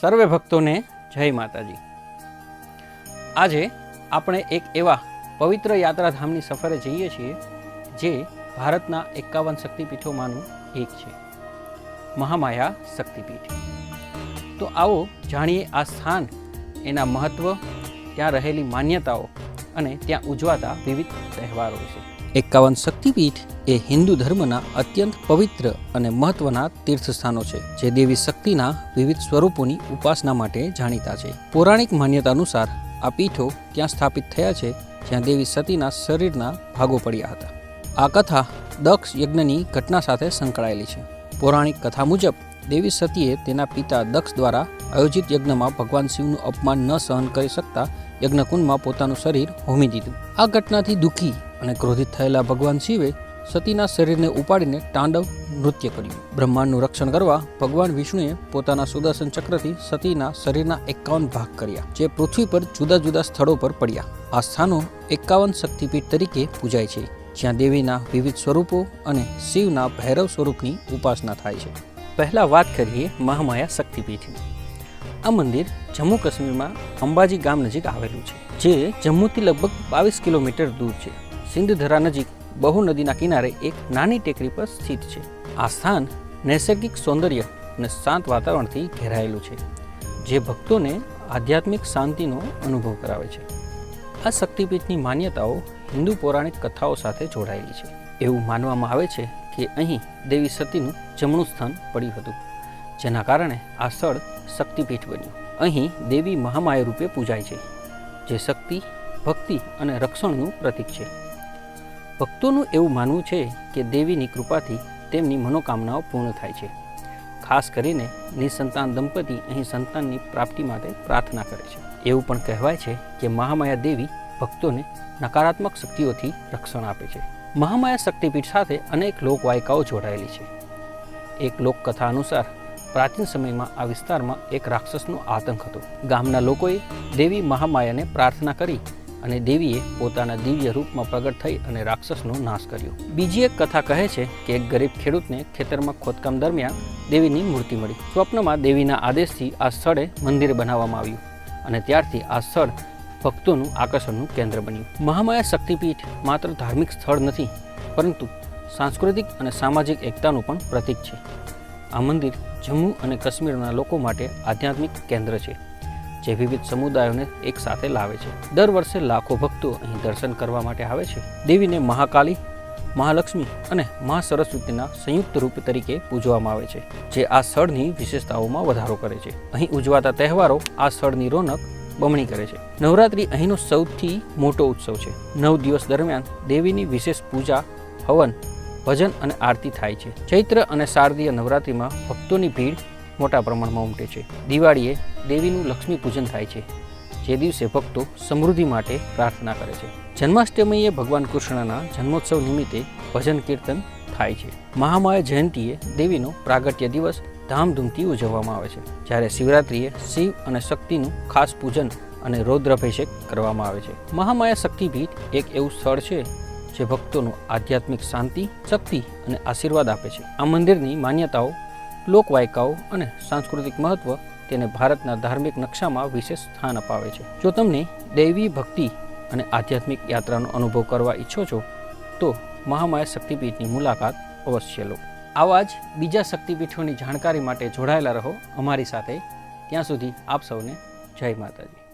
સર્વે ભક્તોને જય માતાજી. આજે આપણે એક એવા પવિત્ર યાત્રાધામની સફરે જઈએ છીએ, જે ભારતના એકાવન શક્તિપીઠોમાંનું એક છે. મહામાયા શક્તિપીઠ. તો આવો જાણીએ આ સ્થાન, એના મહત્ત્વ ત્યાં રહેલી માન્યતાઓ અને ત્યાં ઉજવાતા વિવિધ તહેવારો વિશે. એકાવન શક્તિપીઠ એ હિન્દુ ધર્મના અત્યંત પવિત્ર અને મહત્વના તીર્થસ્થાનો છે, જે દેવી શક્તિના વિવિધ સ્વરૂપોની ઉપાસના માટે જાણીતા છે. પૌરાણિક માન્યતા અનુસાર, આ પીઠો ત્યાં સ્થાપિત થયા છે, જ્યાં દેવી સતીના શરીરના ભાગો પડ્યા હતા. આ કથા દક્ષ યજ્ઞની ઘટના સાથે સંકળાયેલી છે. પૌરાણિક કથા મુજબ, દેવી સતીએ તેના પિતા દક્ષ દ્વારા આયોજિત યજ્ઞમાં ભગવાન શિવનું અપમાન ન સહન કરી શકતા યજ્ઞકુંડમાં પોતાનું શરીર હોમી દીધું. આ ઘટનાથી દુઃખી અને ક્રોધિત થયેલા ભગવાન શિવે સતીના શરીરને ઉપાડીને તાંડવ નૃત્ય કર્યું. બ્રહ્માંડનું રક્ષણ કરવા ભગવાન વિષ્ણુએ પોતાના સુદર્શન ચક્રથી સતીના શરીરના એકાવન ભાગ કર્યા, જે પૃથ્વી પર જુદા જુદા સ્થળો પર પડ્યા. આ સ્થાનો એકાવન શક્તિપીઠ તરીકે પૂજાય છે, જ્યાં દેવીના વિવિધ સ્વરૂપો અને શિવના ભૈરવ સ્વરૂપની ઉપાસના થાય છે. પહેલાં વાત કરીએ મહામાયા શક્તિપીઠની. આ મંદિર જમ્મુ કાશ્મીરમાં અંબાજી ગામ નજીક આવેલું છે, જે જમ્મુથી લગભગ બાવીસ કિલોમીટર દૂર છે. સિંધધરા નજીક બહુ નદીના કિનારે એક નાની ટેકરી પર સ્થિત છે. આ સ્થાન નૈસર્ગિક સૌંદર્ય અને શાંત વાતાવરણથી ઘેરાયેલું છે, જે ભક્તોને આધ્યાત્મિક શાંતિનો અનુભવ કરાવે છે. આ શક્તિપીઠની માન્યતાઓ હિન્દુ પૌરાણિક કથાઓ સાથે જોડાયેલી છે. એવું માનવામાં આવે છે કે અહીં દેવી સતીનું જમણું સ્થાન પડ્યું હતું, જેના કારણે આ સ્થળ શક્તિપીઠ બન્યું. અહીં દેવી મહામાયા રૂપે પૂજાય છે, જે શક્તિ, ભક્તિ અને રક્ષણનું પ્રતીક છે. ભક્તોનું એવું માનવું છે કે દેવીની કૃપાથી તેમની મનોકામનાઓ પૂર્ણ થાય છે. ખાસ કરીને નિસંતાન દંપતી અહીં સંતાનની પ્રાપ્તિ માટે પ્રાર્થના કરે છે. એવું પણ કહેવાય છે કે મહામાયા દેવી ભક્તોને નકારાત્મક શક્તિઓથી રક્ષણ આપે છે. મહામાયા શક્તિપીઠ સાથે અનેક લોકવાયકાઓ જોડાયેલી છે. એક લોકકથા અનુસાર, પ્રાચીન સમયમાં આ વિસ્તારમાં એક રાક્ષસનો આતંક હતો. ગામના લોકોએ દેવી મહામાયાને પ્રાર્થના કરી અને દેવીએ પોતાના દિવ્ય રૂપમાં પ્રગટ થઈ અને રાક્ષસનો નાશ કર્યો. બીજી એક કથા કહે છે કે એક ગરીબ ખેડૂતને ખેતરમાં ખોદકામ દરમિયાન દેવીની મૂર્તિ મળી. સ્વપ્નમાં દેવીના આદેશથી આ સ્થળે મંદિર બનાવવામાં આવ્યું અને ત્યારથી આ સ્થળ ભક્તોનું આકર્ષણનું કેન્દ્ર બન્યું. મહામાયા શક્તિપીઠ માત્ર ધાર્મિક સ્થળ નથી, પરંતુ સાંસ્કૃતિક અને સામાજિક એકતાનું પણ પ્રતીક છે. આ મંદિર જમ્મુ અને કાશ્મીરના લોકો માટે આધ્યાત્મિક કેન્દ્ર છે. જે વિવિધ સમુદાયોને એક સાથે લાવે છે. દર વર્ષે લાખો ભક્તો અહીં દર્શન કરવા માટે આવે છે. દેવીને મહાકાલી મહાલક્ષ્મી અને મહા સરસ્વતીના સંયુક્ત રૂપ તરીકે પૂજવામાં આવે છે, જે આ સ્થળની વિશેષતાઓમાં વધારો કરે છે. અહીં ઉજવાતા તહેવારો આ સ્થળની રોનક બમણી કરે છે. નવરાત્રિ અહીંનો સૌથી મોટો ઉત્સવ છે. નવ દિવસ દરમિયાન દેવીની વિશેષ પૂજા, હવન, ભજન અને આરતી થાય છે. ચૈત્ર અને શારદીય નવરાત્રિમાં ભક્તોની ભીડ મોટા પ્રમાણમાં ઉમટે છે. દિવાળીએ દેવીનું લક્ષ્મી પૂજન થાય છે. જે દિવસે ભક્તો સમૃદ્ધિ માટે પ્રાર્થના કરે છે. જન્માષ્ટમીએ ભગવાન કૃષ્ણના જન્મોત્સવ નિમિત્તે ભજન કીર્તન થાય છે. મહામાયા જયંતીએ દેવીનો પ્રાગટ્ય દિવસ ધામધૂમથી ઉજવવામાં આવે છે. જ્યારે શિવરાત્રિએ શિવ અને શક્તિનું ખાસ પૂજન અને રૌદ્રાભિષેક કરવામાં આવે છે. મહામાયા શક્તિપીઠ એક એવું સ્થળ છે, જે ભક્તોનું આધ્યાત્મિક શાંતિ, શક્તિ અને આશીર્વાદ આપે છે. આ મંદિરની માન્યતાઓ, લોકવાયકાઓ અને સાંસ્કૃતિક મહત્વ તેને ભારતના ધાર્મિક નકશામાં વિશેષ સ્થાન અપાવે છે. જો તમને દૈવી ભક્તિ અને આધ્યાત્મિક યાત્રાનો અનુભવ કરવા ઈચ્છો છો, તો મહામાયા શક્તિપીઠની મુલાકાત અવશ્ય લો. આવા જ બીજા શક્તિપીઠોની જાણકારી માટે જોડાયેલા રહો અમારી સાથે. ત્યાં સુધી આપ સૌને જય માતાજી.